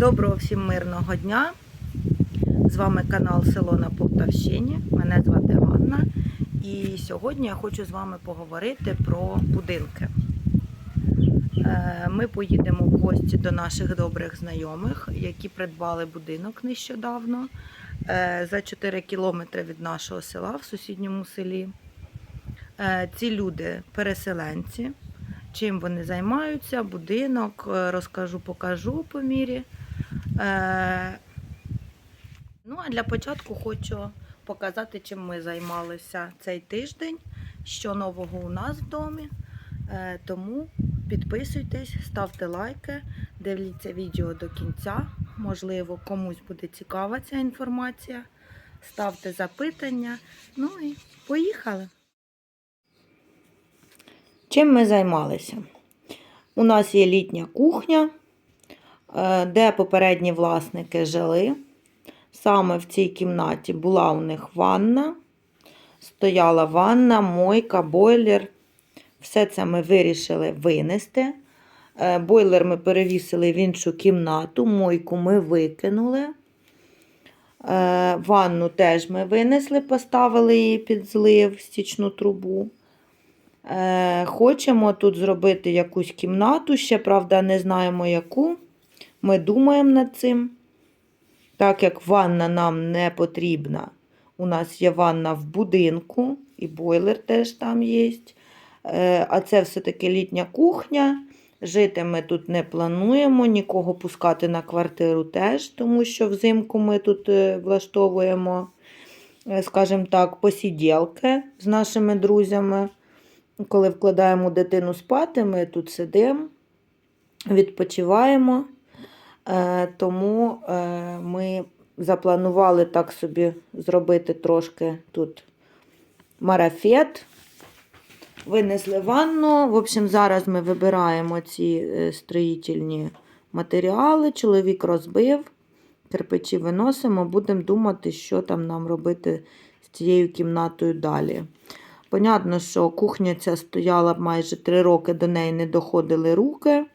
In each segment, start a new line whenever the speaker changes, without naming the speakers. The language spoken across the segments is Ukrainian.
Доброго всім мирного дня. З вами канал Село на Полтавщині. Мене звати Ганна. І сьогодні я хочу з вами поговорити про будинки. Е, Ми поїдемо в гості до наших добрих знайомих, які придбали будинок нещодавно е, за 4 кілометри від нашого села в сусідньому селі. Е, Ці люди переселенці. Чим вони займаються, будинок, розкажу, покажу по мірі. Е, Ну, а для початку хочу показати, чим ми займалися цей тиждень, що нового у нас в домі. Е, Тому підписуйтесь, ставте лайки, дивіться відео до кінця. Можливо, комусь буде цікава ця інформація. Ставте запитання. Ну і поїхали. Чим ми займалися? У нас є літня кухня, де попередні власники жили. Саме в цій кімнаті була у них ванна, стояла ванна, мойка, бойлер. Все це ми вирішили винести. Е, Бойлер ми перевісили в іншу кімнату, мойку ми викинули. Е, Ванну теж ми винесли, поставили її під злив, стічну трубу. Е, Хочемо тут зробити якусь кімнату, ще, правда, не знаємо яку. Ми думаємо над цим. Так як ванна нам не потрібна, у нас є ванна в будинку, і бойлер теж там є. Е, А це все-таки літня кухня. Жити ми тут не плануємо, нікого пускати на квартиру теж, тому що взимку ми тут е, влаштовуємо, е, скажімо так, посіділки з нашими друзями. Коли вкладаємо дитину спати, ми тут сидимо, відпочиваємо. Е, Тому е, ми запланували так собі зробити трошки тут марафет. Винесли ванну. В общем, зараз ми вибираємо ці е, строїтельні матеріали. Чоловік розбив, кирпичі виносимо, будемо думати, що там нам робити з цією кімнатою далі. Понятно, що кухня ця стояла майже три роки, до неї не доходили руки.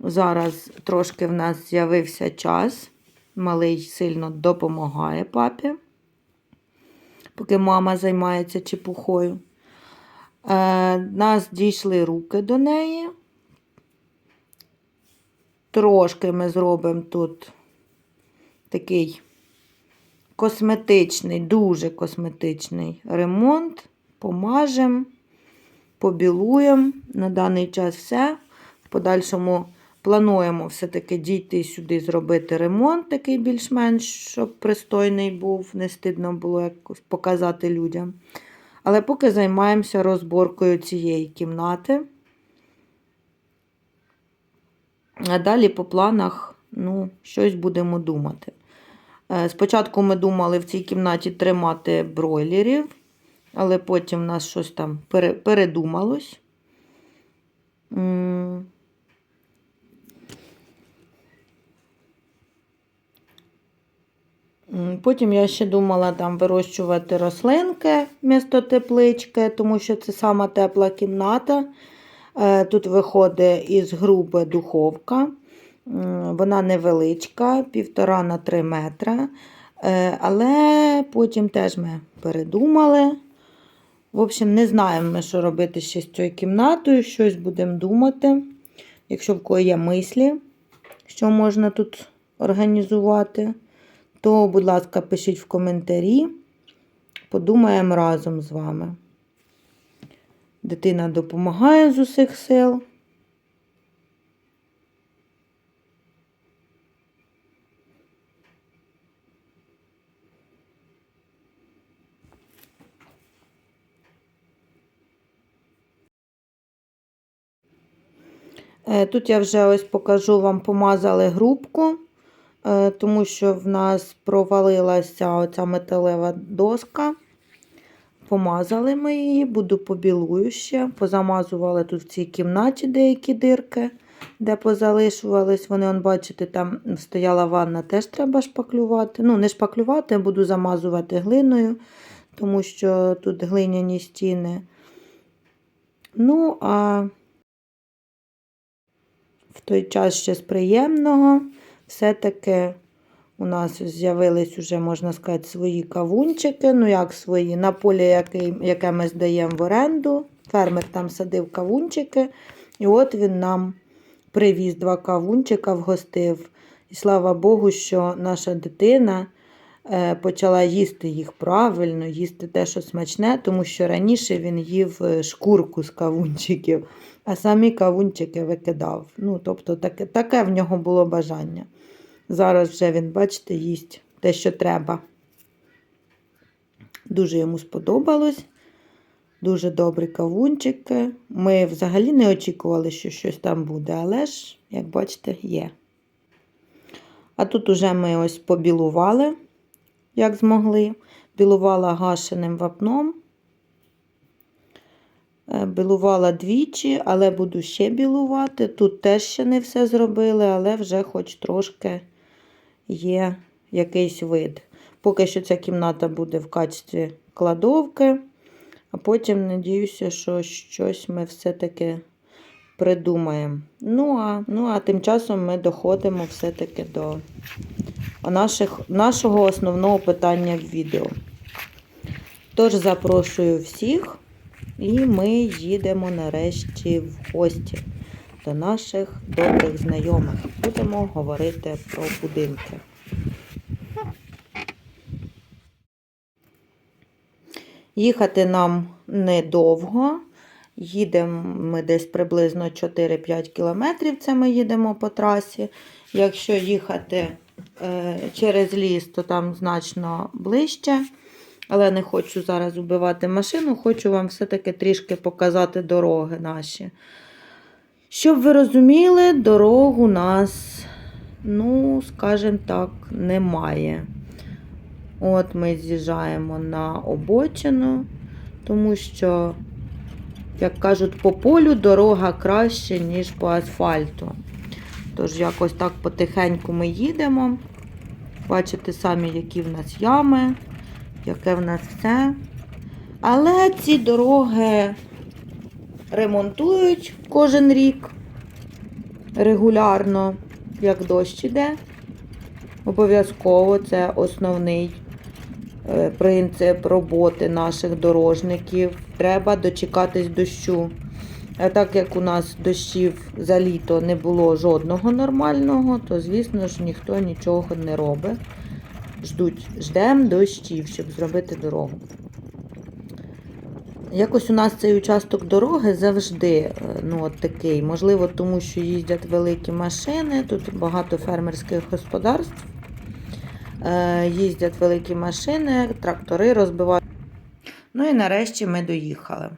Зараз трошки в нас з'явився час. Малий сильно допомагає папі, поки мама займається чепухою. Е, нас дійшли руки до неї. Трошки ми зробимо тут такий косметичний, дуже косметичний ремонт. Помажемо, побілуємо. На даний час все. В подальшому плануємо все-таки дійти сюди, зробити ремонт, такий більш-менш, щоб пристойний був, не стидно було якось показати людям. Але поки займаємося розборкою цієї кімнати. А далі по планах ну, щось будемо думати. Е, Спочатку ми думали в цій кімнаті тримати бройлерів, але потім в нас щось там передумалось. Потім я ще думала там вирощувати рослинки вмісто теплички, тому що це сама тепла кімната. Е, Тут виходить із груби духовка. Вона невеличка, півтора на 3 метра. Е, Але потім теж ми передумали. В общем, не знаємо ми, що робити ще з цією кімнатою. Щось будемо думати. Якщо в кого є мислі, що можна тут організувати, то, будь ласка, пишіть в коментарі. Подумаємо разом з вами. Дитина допомагає з усіх сил. Е, Тут я вже ось покажу вам, помазали грубку, тому що в нас провалилася оця металева доска. Помазали ми її, буду побілую ще. Позамазували тут в цій кімнаті деякі дирки, де позалишувались. Вони, он, бачите, там стояла ванна, теж треба шпаклювати. Ну, не шпаклювати, буду замазувати глиною, тому що тут глиняні стіни. Ну, а в той час ще з приємного. Все-таки у нас з'явились уже, можна сказати, свої кавунчики. Ну, як свої, на полі, яке, ми здаємо в оренду. Фермер там садив кавунчики. І от він нам привіз два кавунчика, вгостив. І слава Богу, що наша дитина е, почала їсти їх правильно, їсти те, що смачне, тому що раніше він їв е, шкурку з кавунчиків, а самі кавунчики викидав. Ну, тобто таке, таке в нього було бажання. Зараз вже він, бачите, їсть те, що треба. Дуже йому сподобалось. Дуже добрі кавунчики. Ми взагалі не очікували, що щось там буде, але ж, як бачите, є. А тут уже ми ось побілували, як змогли. Білувала гашеним вапном. Е, Білувала двічі, але буду ще білувати. Тут теж ще не все зробили, але вже хоч трошки є якийсь вид. Поки що ця кімната буде в качестві кладовки, а потім, надіюся, що щось ми все-таки придумаємо. Ну а, ну, а тим часом ми доходимо все-таки до наших, нашого основного питання в відео. Тож запрошую всіх, і ми їдемо нарешті в гості до наших добрих знайомих. Будемо говорити про будинки. Їхати нам недовго. Їдемо ми десь приблизно 4-5 кілометрів. Це ми їдемо по трасі. Якщо їхати е, через ліс, то там значно ближче. Але не хочу зараз убивати машину, хочу вам все-таки трішки показати дороги наші. Щоб ви розуміли, дорог у нас, ну, скажімо так, немає. От ми з'їжджаємо на обочину, тому що, як кажуть, по полю дорога краще, ніж по асфальту. Тож, якось так потихеньку ми їдемо. Бачите самі, які в нас ями, яке в нас все. Але ці дороги ремонтують кожен рік регулярно, як дощ іде. Обов'язково це основний е, принцип роботи наших дорожників. Треба дочекатись дощу. А так як у нас дощів за літо не було жодного нормального, то, звісно ж, ніхто нічого не робить. Ждуть, ждемо дощів, щоб зробити дорогу. Якось у нас цей участок дороги завжди е, ну, от такий. Можливо, тому що їздять великі машини, тут багато фермерських господарств. Е, Їздять великі машини, трактори розбивають. Ну і нарешті ми доїхали.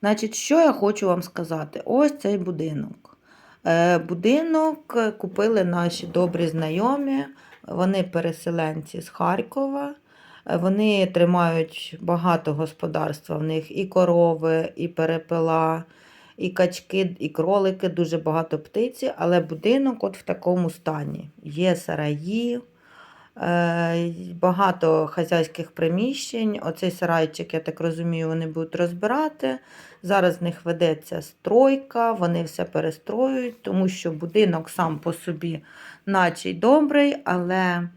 Значить, що я хочу вам сказати? Ось цей будинок. Е, Будинок купили наші добрі знайомі. Вони переселенці з Харкова. Е, Вони тримають багато господарства. В них і корови, і перепела, і качки, і кролики, дуже багато птиці, але будинок от в такому стані. Є сараї, е, багато хазяйських приміщень. Оцей сарайчик, я так розумію, вони будуть розбирати. Зараз в них ведеться стройка, вони все перестроюють, тому що будинок сам по собі, наче й добрий, але.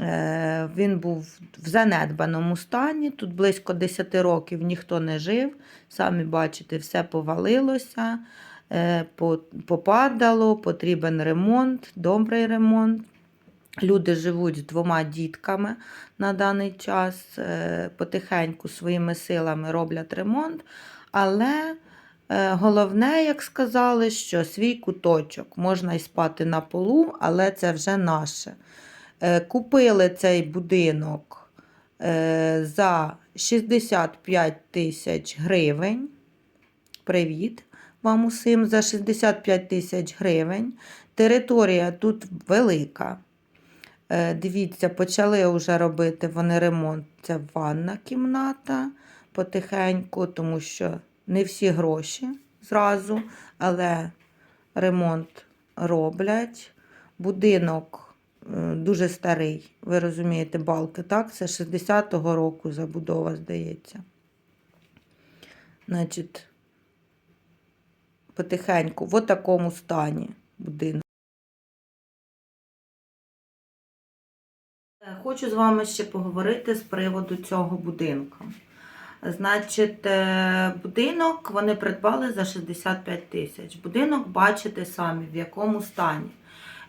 Е, Він був в занедбаному стані. Тут близько 10 років ніхто не жив. Самі бачите, все повалилося, е, попадало, потрібен ремонт, добрий ремонт. Люди живуть з двома дітками на даний час, е, потихеньку своїми силами роблять ремонт. Але головне, як сказали, що свій куточок можна й спати на полу, але це вже наше. Е, Купили цей будинок е, за 65 тисяч гривень. Привіт вам усім за 65 тисяч гривень. Територія тут велика. Е, Дивіться, почали вже робити вони ремонт. Це ванна кімната потихеньку, тому що не всі гроші зразу, але ремонт роблять. Будинок дуже старий, ви розумієте, балки, так? Це 60-го року забудова, здається. Значить, потихеньку, в такому стані будинок. Е, Хочу з вами ще поговорити з приводу цього будинку. Значить, е, будинок вони придбали за 65 тисяч. Будинок бачите самі, в якому стані.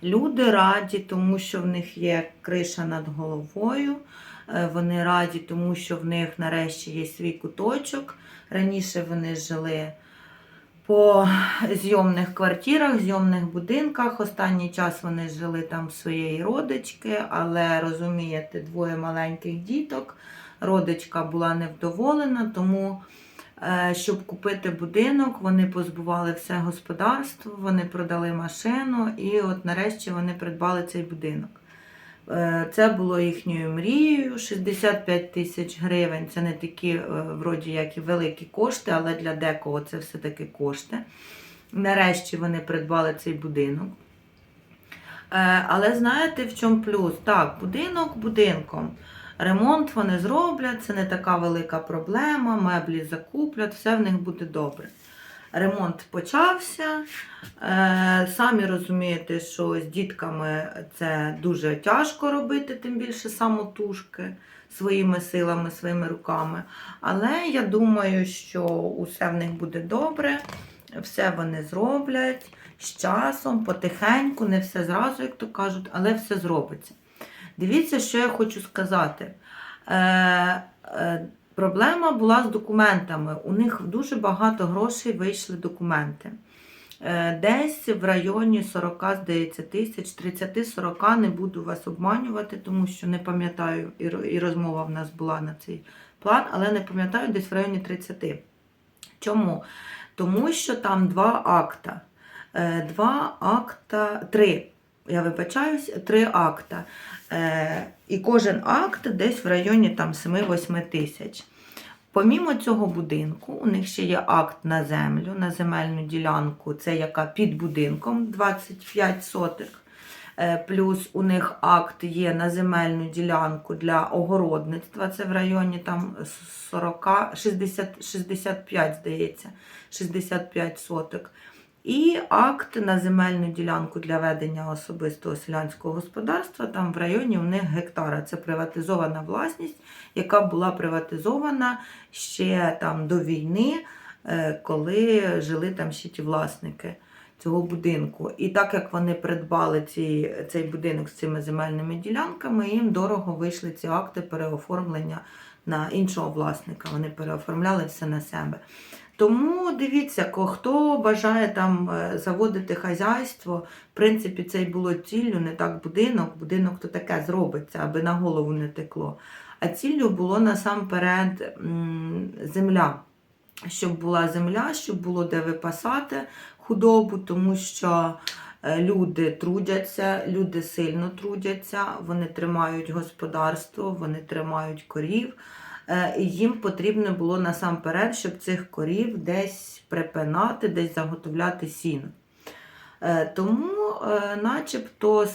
Люди раді, тому що в них є криша над головою. Е, Вони раді, тому що в них нарешті є свій куточок. Раніше вони жили по зйомних квартирах, зйомних будинках. Останній час вони жили там своєї родички, але розумієте, двоє маленьких діток. Родичка була невдоволена, тому, щоб купити будинок, вони позбували все господарство, вони продали машину і от нарешті вони придбали цей будинок. Е, Це було їхньою мрією. 65 тисяч гривень це не такі, е, вроді як і великі кошти, але для декого це все-таки кошти. Нарешті вони придбали цей будинок. Е, Але знаєте, в чому плюс? Так, будинок будинком. Ремонт вони зроблять, це не така велика проблема, меблі закуплять, все в них буде добре. Ремонт почався. Е, Самі розумієте, що з дітками це дуже тяжко робити, тим більше самотужки своїми силами, своїми руками. Але я думаю, що усе в них буде добре, все вони зроблять з часом, потихеньку, не все зразу, як то кажуть, але все зробиться. Дивіться, що я хочу сказати. Е, е, проблема була з документами. У них дуже багато грошей вийшли документи. Е, Десь в районі 40, здається, тисяч, 30-40, не буду вас обманювати, тому що не пам'ятаю, і розмова в нас була на цей план, але не пам'ятаю, десь в районі 30. Чому? Тому що там два акта. Е, Два акта, три. Я вибачаюсь, три акта. Е, І кожен акт десь в районі там 7-8 тисяч. Помімо цього будинку, у них ще є акт на землю, на земельну ділянку, це яка під будинком 25 сотих. Е, Плюс у них акт є на земельну ділянку для огородництва, це в районі там 40, 60, 65, здається, 65 соток. І акт на земельну ділянку для ведення особистого селянського господарства, там в районі у них гектара. Це приватизована власність, яка була приватизована ще там до війни, е, коли жили там ще ті власники цього будинку. І так як вони придбали ці, цей будинок з цими земельними ділянками, їм дорого вийшли ці акти переоформлення на іншого власника. Вони переоформляли все на себе. Тому дивіться, хто бажає там е, заводити хазяйство, в принципі, це й було ціллю, не так будинок. Будинок то таке зробиться, аби на голову не текло. А ціллю було насамперед земля. Щоб була земля, щоб було де випасати худобу, тому що е, люди трудяться, люди сильно трудяться, вони тримають господарство, вони тримають корів. Е, їм потрібно було насамперед, щоб цих корів десь припинати, десь заготовляти сіно. Е, Тому, е, начебто,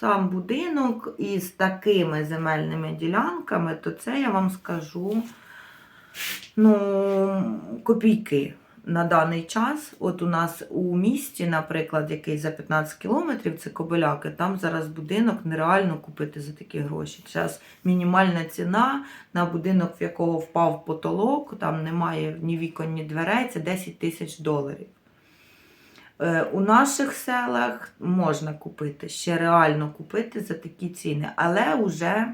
сам будинок із такими земельними ділянками, то це я вам скажу ну, копійки на даний час. От у нас у місті, наприклад, який за 15 кілометрів, це Кобиляки, там зараз будинок нереально купити за такі гроші. Зараз мінімальна ціна на будинок, в якого впав потолок, там немає ні вікон, ні дверей, це 10 тисяч доларів. Е, У наших селах можна купити, ще реально купити за такі ціни, але вже,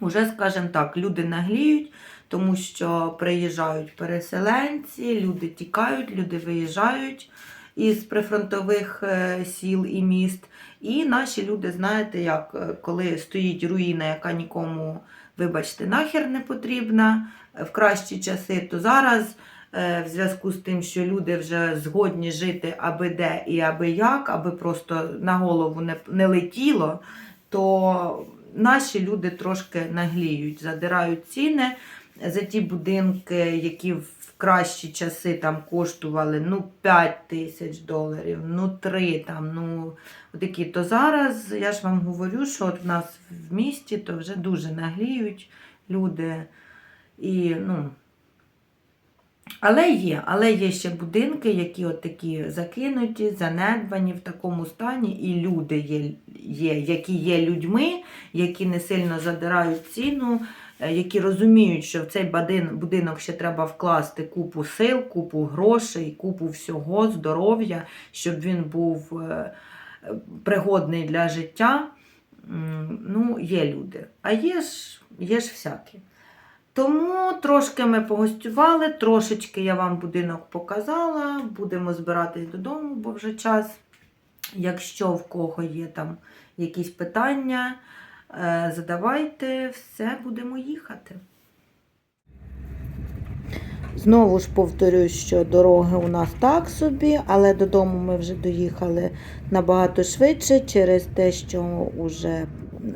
вже скажімо так, люди нагліють, тому що приїжджають переселенці, люди тікають, люди виїжджають із прифронтових е, сіл і міст. І наші люди, знаєте, як е, коли стоїть руїна, яка нікому, вибачте, нахер не потрібна е, в кращі часи, то зараз в зв'язку з тим, що люди вже згодні жити аби де і аби як, аби просто на голову не, не летіло, то наші люди трошки нагліють, задирають ціни за ті будинки, які в кращі часи там коштували ну 5 тисяч доларів, ну 3 там, ну такі. То зараз я ж вам говорю, що от в нас в місті то вже дуже нагліють люди. І ну, Але є, але є ще будинки, які от такі закинуті, занедбані в такому стані, і люди є, є, які є людьми, які не сильно задирають ціну, які розуміють, що в цей будинок ще треба вкласти купу сил, купу грошей, купу всього, здоров'я, щоб він був е, е, пригодний для життя. Ну, є люди. А є ж, є ж всякі. Тому трошки ми погостювали, трошечки я вам будинок показала. Будемо збиратись додому, бо вже час. Якщо в кого є там якісь питання, е, задавайте, все, будемо їхати. Знову ж повторюсь, що дороги у нас так собі, але додому ми вже доїхали набагато швидше через те, що вже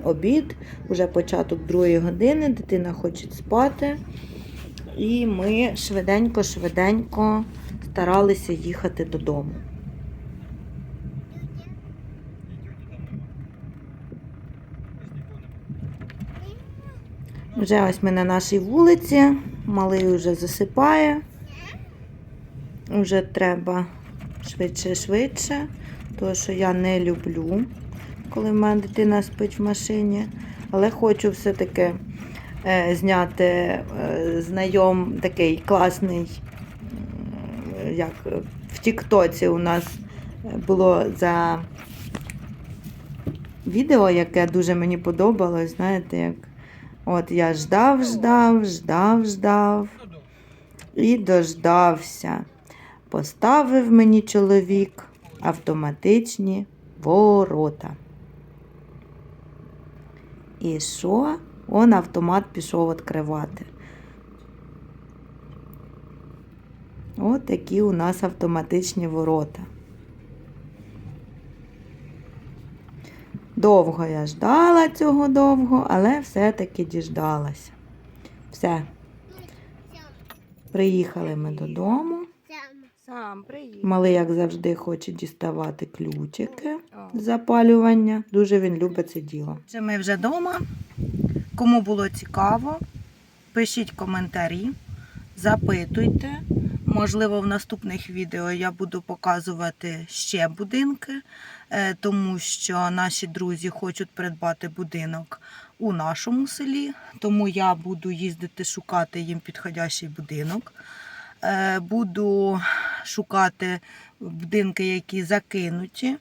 обід, вже початок другої години, дитина хоче спати. І ми швиденько-швиденько старалися їхати додому. Вже ось ми на нашій вулиці, малий вже засипає. Вже треба швидше-швидше, тому що я не люблю, коли в мене дитина спить в машині. Але хочу все-таки е, зняти е, знайом такий класний, як в Тіктоці у нас було за відео, яке дуже мені подобалось, знаєте, як от я ждав, ждав, ждав, ждав і дождався. Поставив мені чоловік автоматичні ворота. І що? Он автомат пішов відкривати. От такі у нас автоматичні ворота. Довго я ждала цього довго, але все-таки діждалася. Все, приїхали ми додому.
Сам приїхав.
Малий, як завжди, хоче діставати ключики запалювання. Дуже він любить це діло. Ми вже вдома. Кому було цікаво, пишіть коментарі, запитуйте. Можливо, в наступних відео я буду показувати ще будинки, тому що наші друзі хочуть придбати будинок у нашому селі, тому я буду їздити шукати їм підходящий будинок. Е, Буду шукати будинки, які закинуті.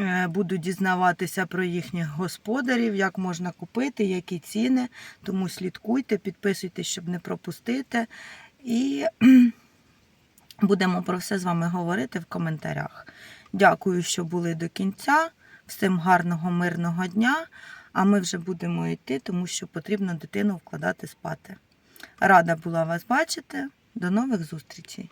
Е, Буду дізнаватися про їхніх господарів, як можна купити, які ціни. Тому слідкуйте, підписуйтесь, щоб не пропустити. І будемо про все з вами говорити в коментарях. Дякую, що були до кінця. Всім гарного, мирного дня. А ми вже будемо йти, тому що потрібно дитину вкладати спати. Рада була вас бачити. До нових зустрічей!